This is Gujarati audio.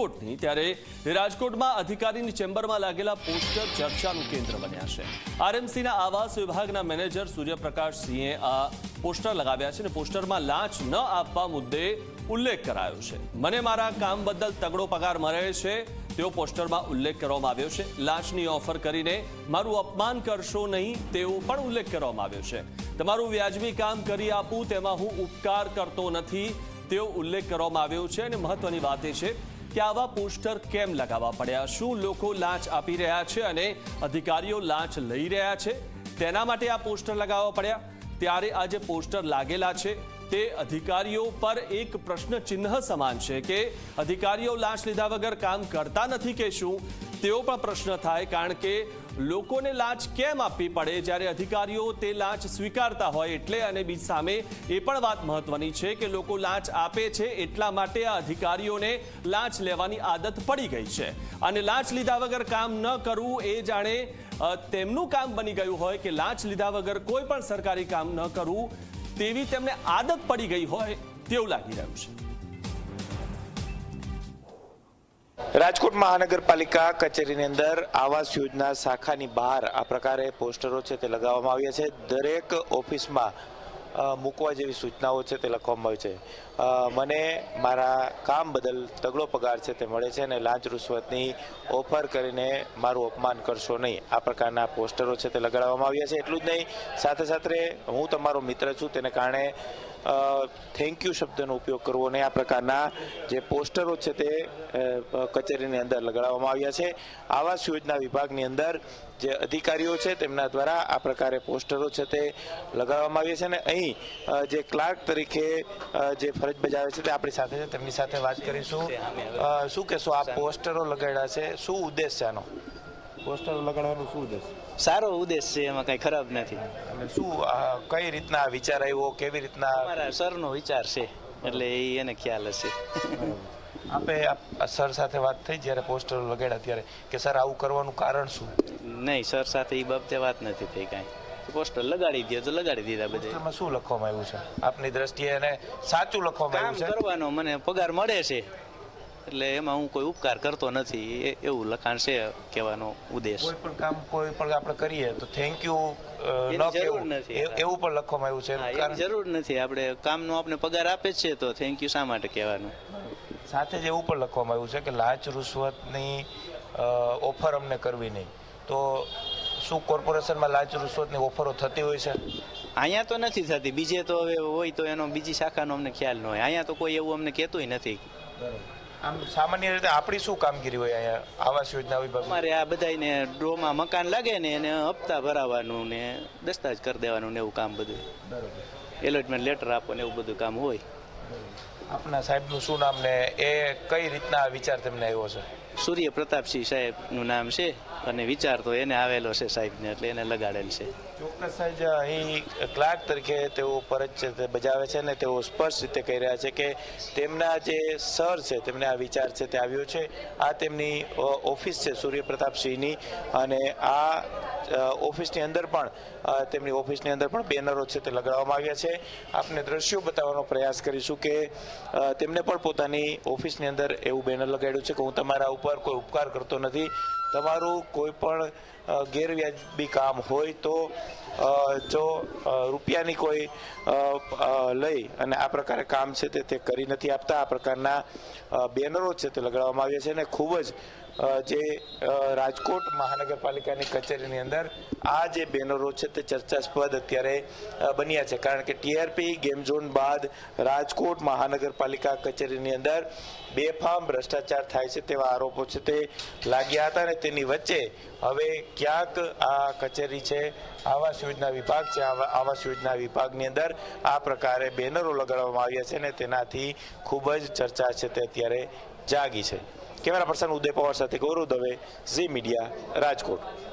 રાજકોટની, ત્યારે રાજકોટમાં અધિકારીની ચેમ્બરમાં લાગેલા પોસ્ટર ચર્ચાનું કેન્દ્ર બન્યા છે. આરએમસીના આવાસ વિભાગના મેનેજર સૂર્યપ્રકાશ સિંહે આ પોસ્ટર લગાવ્યા છે અને પોસ્ટરમાં લાંચ ન આપવા મુદ્દે ઉલ્લેખ કરાયો છે. મને મારા કામ બદલ તગડો પગાર મળે છે, તેવો પોસ્ટરમાં ઉલ્લેખ કરવામાં આવ્યો છે. લાંચની ઓફર કરીને મારું અપમાન કરશો નહીં, તેવો પણ ઉલ્લેખ કરવામાં આવ્યો છે. તમારું વ્યાજબી કામ કરી આપું, તેમાં હું ઉપકાર કરતો નથી, તેવો ઉલ્લેખ કરવામાં આવ્યો છે અને મહત્વની વાત એ છે કે આવા પોસ્ટર કેમ લગાવવા પડ્યા? શું લોકો લાંચ આપી રહ્યા છે અને અધિકારીઓ લાંચ લઈ રહ્યા છે? તેના માટે આ પોસ્ટર લગાવવા પડ્યા. ત્યારે આ જે પોસ્ટર લાગેલા છે, તે અધિકારીઓ પર એક પ્રશ્ન ચિહ્ન સમાન છે કે અધિકારીઓ લાંચ લીધા વગર કામ કરતા નથી કે શું? તેવો પણ પ્રશ્ન થાય, કારણ કે લોકોને લાંચ કેમ આપવી પડે? જ્યારે અધિકારીઓ તે લાંચ સ્વીકારતા હોય એટલે અને બીજ સામે એ પણ વાત મહત્વની છે કે લોકો લાંચ આપે છે એટલા માટે આ અધિકારીઓને લાંચ લેવાની આદત પડી ગઈ છે. અને લાંચ લીધા વગર કામ ન કરવું એ જાણે તેમનું કામ બની ગયું હોય કે લાંચ લીધા વગર કોઈ પણ સરકારી કામ ન કરવું તેવી તેમને આદત પડી ગઈ હોય તેવું લાગી રહ્યું છે. રાજકોટ મહાનગરપાલિકા કચેરીની અંદર આવાસ યોજના શાખાની બહાર આ પ્રકારે પોસ્ટરો છે તે લગાવવામાં આવ્યા છે. દરેક ઓફિસમાં મૂકવા જેવી સૂચનાઓ છે તે લખવામાં આવી છે. મને મારા કામ બદલ તગડો પગાર છે તે મળે છે અને લાંચ રૂશ્વતની ઓફર કરીને મારું અપમાન કરશો નહીં. આ પ્રકારના પોસ્ટરો છે તે લગાડવામાં આવ્યા છે. એટલું જ નહીં, સાથે સાથે હું તમારો મિત્ર છું. તેને કારણે થેન્ક યુ શબ્દનો ઉપયોગ કરવો અને આ પ્રકારના જે પોસ્ટરો છે તે કચેરીની અંદર લગાડવામાં આવ્યા છે. આવાસ યોજના વિભાગની અંદર જે અધિકારીઓ છે તેમના દ્વારા આ પ્રકારે પોસ્ટરો છે તે લગાડવામાં આવ્યા છે અને અહીં જે ક્લાર્ક તરીકે જે ફરજ બજાવે છે તે આપણી સાથે છે. તેમની સાથે વાત કરીશું. શું કહેશો? આ પોસ્ટરો લગાડ્યા છે. શું ઉદ્દેશ છે આનો? પોસ્ટરો લગાડવાનું શું ઉદ્દેશ? સારો ઉદ્દેશ છે એમાં કઈ ખરાબ નથી. અને શું કઈ રીતના વિચાર આવ્યો? કેવી રીતના? અમારા સરનો વિચાર છે એટલે એને ખ્યાલ હશે. આપે સર સાથે વાત થઈ જ્યારે પોસ્ટર લગાડ્યા ત્યારે કે સર આવું કરવાનું કારણ શું? નહીં સર સાથે એ બાબતે વાત નથી થઈ કાંઈ. પોસ્ટર લગાડી દે તો લગાડી દીધા બધે. શું લખવામાં આવ્યું છે? આપની દ્રષ્ટિએ એને સાચું લખવામાં આવ્યું છે? કરવાનો મને પગાર મળે છે. એટલે એમાં હું કોઈ ઉપકાર કરતો નથી એ- એવું લખાણ છે કહેવાનો ઉદ્દેશ. કોઈ પણ કામ કોઈ પણ આપણે કરીએ તો થેન્ક યુ ન નથી. એવું પણ લખવામાં આવ્યું છે. જરૂર નથી. આપણે કામનો આપણે પગાર આપે છે તો થેન્ક યુ શા માટે કહેવાનું? સાથે જ એવું પણ લખવામાં આવ્યું છે કે લાંચ રૂશ્વતની ઓફર અમને કરવી નહીં. તો શું કોર્પોરેશનમાં લાંચ રૂશ્વતની ઓફરો થતી હોય છે? અહીંયા તો નથી થતી. બીજે તો હવે હોય તો એનો બીજી શાખાનો અમને ખ્યાલ ન હોય. અહીંયા તો કોઈ એવું અમને કહેતુંય નથી. આમ સામાન્ય રીતે આપણી શું કામગીરી હોય અહીંયા આવાસ યોજના વિભાગ અમારે આ બધાને ડ્રોમાં મકાન લાગે ને એને હપ્તા ભરાવાનું ને દસ્તાવેજ કરી દેવાનું ને એવું કામ બધું. એલોટમેન્ટ લેટર આપો ને એવું બધું કામ હોય. આપના સાહેબનું શું નામ ને એ કઈ રીતના આ વિચાર તમને આવ્યો છે? સૂર્ય પ્રતાપસિંહ સાહેબનું નામ છે અને વિચાર તો એને આવેલો છે સાહેબને એટલે એને લગાડેલ છે. ચોક્કસ સાહેબ અહીં ક્લાર્ક તરીકે તેઓ ફરજ બજાવે છે અને તેઓ સ્પષ્ટ રીતે કહી રહ્યા છે કે તેમના જે સર છે તેમને આ વિચાર છે તે આવ્યો છે. આ તેમની ઓફિસ છે સૂર્ય પ્રતાપસિંહની અને આ ઓફિસની અંદર પણ તેમની ઓફિસની અંદર પણ બેનરો છે તે લગાડવામાં આવ્યા છે. આપને દ્રશ્યો બતાવવાનો પ્રયાસ કરીશું કે તેમને પણ પોતાની ઓફિસની અંદર એવું બેનર લગાડ્યું છે કે હું તમારા ઉપર કોઈ ઉપકાર કરતો નથી. તમારું કોઈ પણ ગેરવ્યાજબી કામ હોય તો જો રૂપિયાની કોઈ લઈ અને આ પ્રકારે કામ છે તે તે કરી નથી આપતા. આ પ્રકારના બેનરો છે તે લગાડવામાં આવ્યા છે અને ખૂબ જ જે રાજકોટ મહાનગરપાલિકાની કચેરીની અંદર આ જે બેનરો છે તે ચર્ચાસ્પદ અત્યારે બન્યા છે. કારણ કે ટીઆરપી ગેમ ઝોન બાદ રાજકોટ મહાનગરપાલિકા કચેરીની અંદર બેફામ ભ્રષ્ટાચાર થાય છે તેવા આરોપો છે તે લાગ્યા હતા અને તેની વચ્ચે હવે ક્યાંક આ કચેરી છે આવાસ યોજના વિભાગ છે, આવા- આવાસ યોજના વિભાગની અંદર આ પ્રકારે બેનરો લગાડવામાં આવ્યા છે ને તેનાથી ખૂબ જ ચર્ચા છે તે અત્યારે જાગી છે. કેમેરા પર્સન ઉદય પવાર સાથે ગૌરવ દવે, ઝી મીડિયા, રાજકોટ.